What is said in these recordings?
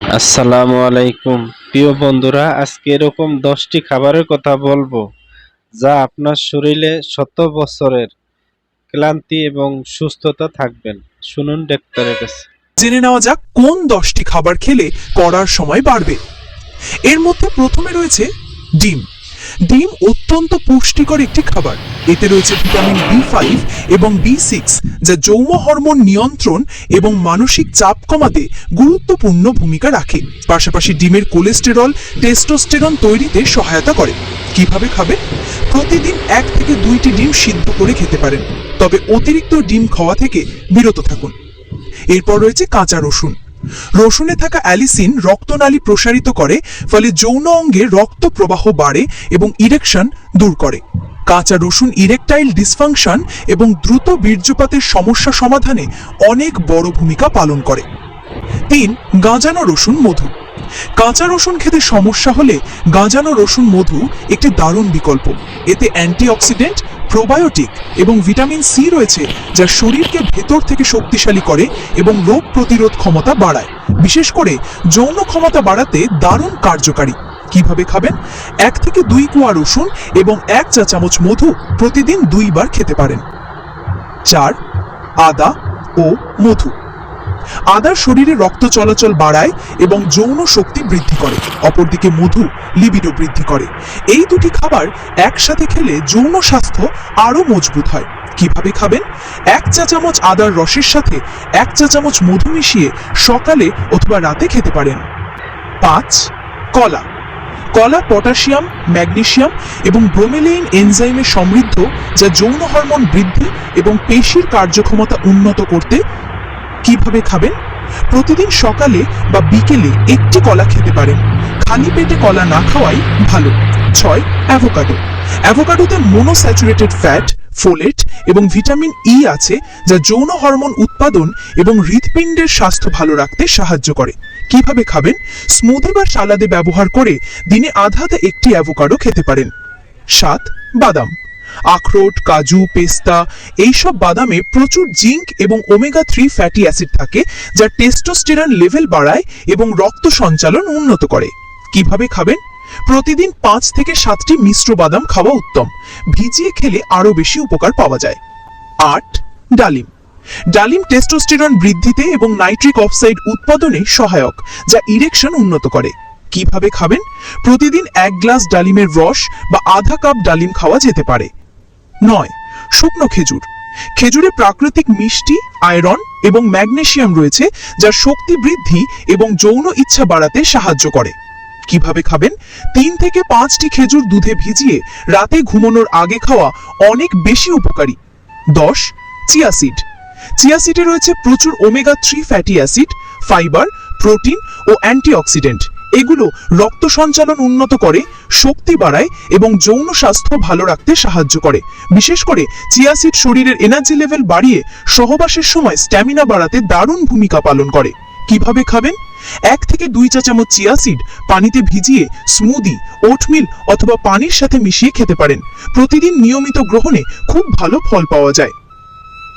আসসালামু আলাইকুম। প্রিয় বন্ধুরা, আজকে এরকম দশটি খাবারের কথা বলব, যা আপনার শরীরে শত বছরের ক্লান্তি এবং সুস্থতা থাকবেন। শুনুন ডাক্তারের কাছে। জেনে নেওয়া যাক, কোন দশটি খাবার খেলে করার সময় বাড়বে। এর মধ্যে প্রথমে রয়েছে ডিম। ডিম অত্যন্ত পুষ্টিকর একটি খাবার। এতে রয়েছে ভিটামিন বি ফাইভ এবং বি সিক্স যা যৌম হরমোন নিয়ন্ত্রণ এবং মানসিক চাপ কমাতে গুরুত্বপূর্ণ ভূমিকা রাখে। পাশাপাশি ডিমের কোলেস্টেরল, টেস্টোস্টেরন তৈরিতে সহায়তা করে। কীভাবে খাবেন? প্রতিদিন এক থেকে দুইটি ডিম সিদ্ধ করে খেতে পারেন। তবে অতিরিক্ত ডিম খাওয়া থেকে বিরত থাকুন। এরপর রয়েছে কাঁচা রসুন। রসুনে থাকা অ্যালিসিন রক্তনালী প্রসারিত করে, ফলে যৌন অঙ্গে রক্ত প্রবাহ বাড়ে এবং ইরেকশন দূর করে। কাঁচা রসুন ইরেকটাইল ডিসফাংশন এবং দ্রুত বীর্যপাতের সমস্যা সমাধানে অনেক বড় ভূমিকা পালন করে। তিন, গাঁজানো রসুন মধু। কাঁচা রসুন খেতে সমস্যা হলে গাঁজানো রসুন মধু একটি দারুণ বিকল্প। এতে অ্যান্টিঅক্সিডেন্ট প্রোবায়োটিক এবং ভিটামিন সি রয়েছে যা শরীরকে ভেতর থেকে শক্তিশালী করে এবং রোগ প্রতিরোধ ক্ষমতা বাড়ায়। বিশেষ করে যৌন ক্ষমতা বাড়াতে দারুণ কার্যকারী। কীভাবে খাবেন? এক থেকে দুই কুয়া রসুন এবং এক চা চামচ মধু প্রতিদিন দুইবার খেতে পারেন। চার, আদা ও মধু। আদার শরীরে রক্ত চলাচল বাড়ায় এবং যৌন শক্তি বৃদ্ধি করে, অপরদিকে মধু লিবিডো বৃদ্ধি করে। এই দুটি খাবার একসাথে খেলে যৌন স্বাস্থ্য আরও মজবুত হয়। কীভাবে খাবেন? এক চা চামচ আদার রসের সাথে এক চা চামচ মধু মিশিয়ে সকালে অথবা রাতে খেতে পারেন। পাঁচ, কলা। কলা, পটাশিয়াম ম্যাগনেসিয়াম এবং ব্রোমেলাইন এনজাইমে সমৃদ্ধ, যা যৌন হরমোন বৃদ্ধি এবং পেশির কার্যক্ষমতা উন্নত করতে কীভাবে খাবেন? প্রতিদিন সকালে বা বিকেলে একটি কলা খেতে পারেন। খালি পেটে কলা না খাওয়াই ভালো। ছয়, অ্যাভোকাডো। অ্যাভোকাডোতে মোনোস্যাচুরেটেড ফ্যাট, ফোলেট এবং ভিটামিন ই আছে যা যৌন হরমোন উৎপাদন এবং হৃৎপিণ্ডের স্বাস্থ্য ভালো রাখতে সাহায্য করে। কীভাবে খাবেন? স্মুদি বা সালাদে ব্যবহার করে দিনে আধাতে একটি অ্যাভোকাডো খেতে পারেন। সাত, বাদাম। আখরোট, কাজু, পেস্তা, এইসব বাদামে প্রচুর জিঙ্ক এবং ওমেগা থ্রি ফ্যাটি অ্যাসিড থাকে, যা টেস্টোস্টেরন লেভেল বাড়ায় এবং রক্ত সঞ্চালন উন্নত করে। কীভাবে খাবেন? প্রতিদিন পাঁচ থেকে সাতটি মিশ্র বাদাম খাওয়া উত্তম। ভিজিয়ে খেলে আরও বেশি উপকার পাওয়া যায়। আট, ডালিম। ডালিম টেস্টোস্টেরন বৃদ্ধিতে এবং নাইট্রিক অক্সাইড উৎপাদনে সহায়ক, যা ইরেকশন উন্নত করে। কীভাবে খাবেন? প্রতিদিন এক গ্লাস ডালিমের রস বা আধা কাপ ডালিম খাওয়া যেতে পারে। নয়, শুকনো খেজুর। খেজুরে প্রাকৃতিক মিষ্টি, আয়রন এবং ম্যাগনেশিয়াম রয়েছে, যা শক্তি বৃদ্ধি এবং যৌন ইচ্ছা বাড়াতে সাহায্য করে। কীভাবে খাবেন? তিন থেকে পাঁচটি খেজুর দুধে ভিজিয়ে রাতে ঘুমানোর আগে খাওয়া অনেক বেশি উপকারী। দশ চিয়াসিড চিয়াসিডে রয়েছে প্রচুর omega three fatty acid, fibre, protein ও অ্যান্টিঅক্সিডেন্ট। এগুলো রক্ত সঞ্চালন উন্নত করে, শক্তি বাড়ায় এবং যৌন স্বাস্থ্য ভালো রাখতে সাহায্য করে। বিশেষ করে চিয়াসিড শরীরের এনার্জি লেভেল বাড়িয়ে সহবাসের সময় স্ট্যামিনা বাড়াতে দারুণ ভূমিকা পালন করে। কীভাবে খাবেন? এক থেকে দুই চা চামচ চিয়া সিড পানিতে ভিজিয়ে স্মুদি ওটমিল অথবা পানির সাথে মিশিয়ে খেতে পারেন। প্রতিদিন নিয়মিত গ্রহণে খুব ভালো ফল পাওয়া যায়।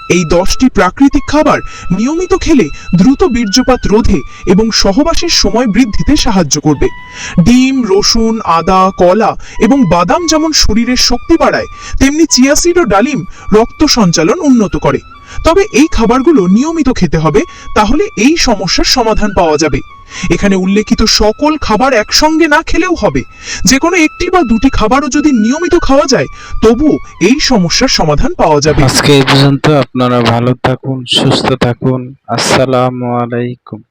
এই দশটি প্রাকৃতিক খাবার নিয়মিত খেলে দ্রুত বীর্যপাত রোধে এবং সহবাসের সময় বৃদ্ধিতে সাহায্য করবে। ডিম, রসুন, আদা, কলা এবং বাদাম যেমন শরীরের শক্তি বাড়ায়, তেমনি চিয়াসিড ও ডালিম রক্ত সঞ্চালন উন্নত করে। তবে এই খাবারগুলো নিয়মিত খেতে হবে, তাহলে এই সমস্যার সমাধান পাওয়া যাবে। এখানে উল্লেখিত সকল খাবার একসঙ্গে না খেলেও হবে। যে কোনো একটি বা দুটি খাবারও যদি নিয়মিত খাওয়া যায়, তবু এই সমস্যার সমাধান পাওয়া যাবে। আজকে এই পর্যন্ত আপনারা ভালো থাকুন, সুস্থ থাকুন। আসসালামু আলাইকুম।